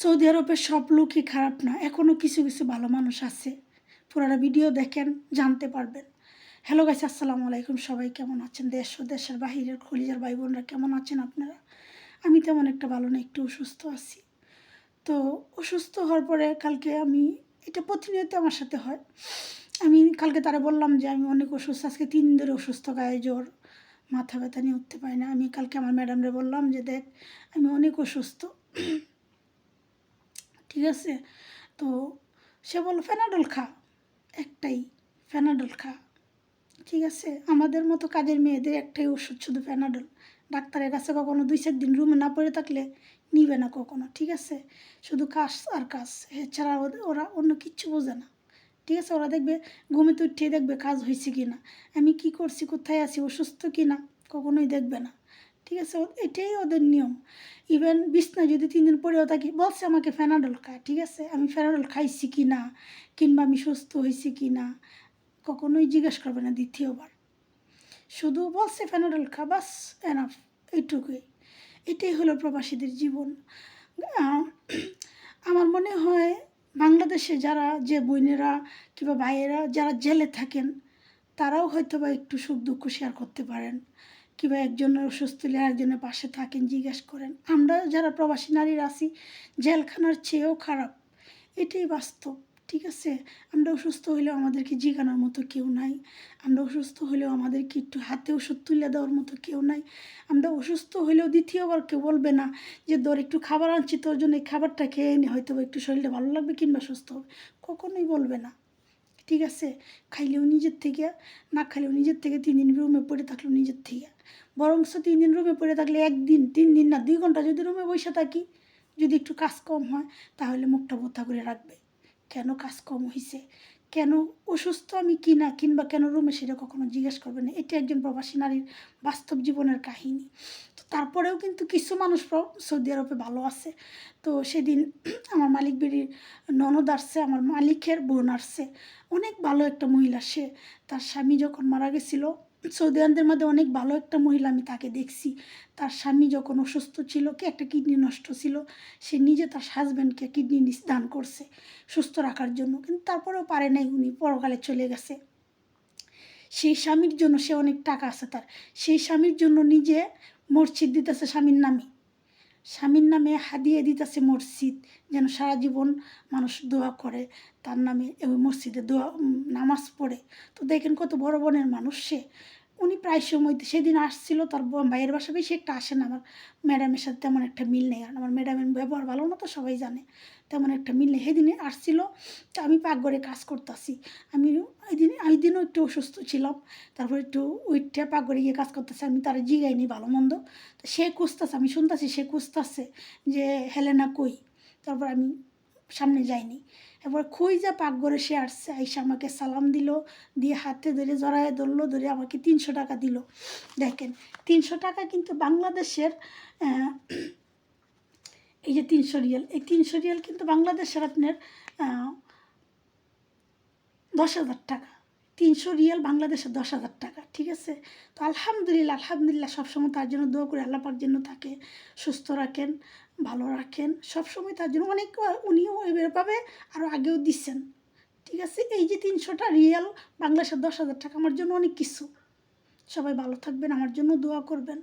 Saudi আরবের সব লোকই খারাপ না। এখনও কিছু কিছু ভালো মানুষ আছে। পুরাটা ভিডিও দেখেন, জানতে পারবেন। হ্যালো গাইস আসসালামু আলাইকুম। সবাই কেমন আছেন? দেশ ও দেশের বাহিরের খলিজার ভাই বোনরা কেমন আছেন আপনারা? আমি তেমন একটা ভালো না, একটু অসুস্থ আছি। তো অসুস্থ হওয়ার পরে কালকে আমি, এটা প্রতিনিয়ত আমার সাথে হয়। আমি কালকে তারা বললাম যে আমি অনেক অসুস্থ, আজকে তিন ধরে অসুস্থ, গায়ে জ্বর, মাথা ব্যথা নিয়ে উঠতে পারি না। আমি কালকে আমার ম্যাডামরে বললাম যে দেখ, আমি অনেক অসুস্থ। ঠিক আছে? তো সে বলল, ফেনাডল খা। একটাই, ফেনাডল খা। ঠিক আছে? আমাদের মতো কাজের মেয়েদের একটাই ওষুধ, শুধু ফেনাডল। ডাক্তারের কাছে কখনো দুই চার দিন রুমে না পড়ে থাকলে নিবে না কখনো, ঠিক আছে? শুধু কাজ আর কাজ, এছাড়া ওরা অন্য কিচ্ছু বোঝে না। ঠিক আছে? ওরা দেখবে ঘুমেতে উঠে দেখবে কাজ হয়েছে কি না আমি কি করছি, কোথায় আছি, অসুস্থ কি না কখনোই দেখবে না। ঠিক আছে এটাই ওদের নিয়ম। ইভেন বিছনা যদি তিন দিন পরেও থাকি, বলছে আমাকে ফেনাডল খা, ঠিক আছে? আমি ফেনাডল খাইছি কি না? কিংবা আমি সুস্থ হয়েছি কি না? কখনোই জিজ্ঞেস করবে না দ্বিতীয়বার। শুধু বলছে ফেনাডল খা, বাস এনাফ এইটুকুই। এটাই হলো প্রবাসীদের জীবন। আমার মনে হয় বাংলাদেশে যারা যে বোনেরা কিংবা ভাইয়েরা যারা জেলে থাকেন, তারাও হয়তো বা একটু সুখ দুঃখ শেয়ার করতে পারেন। কিংবা একজনের অসুস্থ হলে আরেকজনের পাশে থাকেন, জিজ্ঞেস করেন। আমরা যারা প্রবাসী নারীরা আছি, জেলখানার চেয়েও খারাপ। এটাই বাস্তব, ঠিক আছে? আমরা অসুস্থ হলেও আমাদেরকে জিগানোর মতো কেউ নাই। আমরা অসুস্থ হলেও আমাদেরকে একটু হাতে ওষুধ তুলে দেওয়ার মতো কেউ নাই। আমরা অসুস্থ হলেও দ্বিতীয়বার কেউ বলবে না যে ধর একটু খাবার আনছি, তোর জন্য এই খাবারটা খেয়ে নি হয়তো একটু শরীরটা ভালো লাগবে কিংবা সুস্থ হবে। কখনোই বলবে না। ঠিক আছে, খাইলেও নিজের থেকে, না খাইলেও নিজের থেকে তিন দিন রুমে পড়ে থাকলেও নিজের থেকে। বরংস তিন দিন রুমে পড়ে থাকলে একদিন, তিন দিন না, দুই ঘণ্টা যদি রুমে বসে থাকি, যদি একটু কাজ কম হয়, তাহলে মুখটা বোথা করে রাখবে। কেন কাজ কম হয়েছে কেন অসুস্থ আমি কিনা কিংবা কেন রুমে সেটা কখনো জিজ্ঞেস করবে না? এটা একজন প্রবাসী নারীর বাস্তব জীবনের কাহিনী। তো তারপরেও কিন্তু কিছু মানুষ সৌদি আরবে ভালো আছে। তো সেদিন আমার মালিক বিড়ির ননদ আসছে, আমার মালিকের বোন আসছে। অনেক ভালো একটা মহিলা সে। তার স্বামী যখন মারা গেছিল সৌদি আরবের মধ্যে অনেক ভালো একটা মহিলা আমি তাকে দেখছি। তার স্বামী যখন অসুস্থ ছিল, কি একটা কিডনি নষ্ট ছিল, সে নিজে তার হাজব্যান্ডকে কিডনি দান করছে সুস্থ রাখার জন্য। কিন্তু তারপরেও পারে নাই, উনি পরকালে চলে গেছে। সেই স্বামীর জন্য সে অনেক টাকা আছে তার। সেই স্বামীর জন্য নিজে মসজিদ দিতেছে স্বামীর নামে। স্বামীর নামে হাদিয়ে দিতেছে মসজিদ, যেন সারা জীবন মানুষ দোয়া করে, তার নামে ওই মসজিদে দোয়া নামাজ পড়ে। তো দেখেন কত বড় বনের মানুষ সে। উনি প্রায় সময় সেদিন আসছিল, তার ভাইয়ের বাসা বেশি একটা আসে না আমার। ম্যাডামের সাথে তেমন একটা মিল নেই আর আমার ম্যাডামের ব্যবহার ভালো না তো সবাই জানে, তেমন একটা মিল নেই। সেদিনে আসছিল, তো আমি পাকঘরে কাজ করতেছি। আমি ওই দিন, ওই দিনও একটু অসুস্থ ছিলাম, তারপর একটু উইটটা পাকঘরে গিয়ে কাজ করতেছে, আমি তারা জিগাইনি ভালো মন্দ। তো সে খুঁজতেছে, আমি শুনতেছি সে খুঁজতেছে যে হেলেনা কই? তারপর আমি সামনে যায়নি। এবার পাক পাকঘরে সে আসছে, আইসা আমাকে সালাম দিল, দিয়ে হাতে ধরে জড়ায় ধরলো, ধরে আমাকে তিনশো টাকা দিল। দেখেন, তিনশো টাকা কিন্তু বাংলাদেশের এই যে তিনশো রিয়াল, এই তিনশো রিয়াল কিন্তু বাংলাদেশের আপনার দশ হাজার টাকা। তিনশো রিয়াল বাংলাদেশে দশ হাজার টাকা, ঠিক আছে? তো আলহামদুলিল্লাহ আলহামদুলিল্লাহ সবসময় তার জন্য দোয়া করে আল্লাপার জন্য তাকে সুস্থ রাখেন, ভালো রাখেন। সবসময় তার জন্য অনেক উনিও এভাবে আরও আগেও দিচ্ছেন ঠিক আছে? এই যে তিনশোটা রিয়াল বাংলাদেশের দশ হাজার টাকা, আমার জন্য অনেক কিছু। সবাই ভালো থাকবেন, আমার জন্য দোয়া করবেন।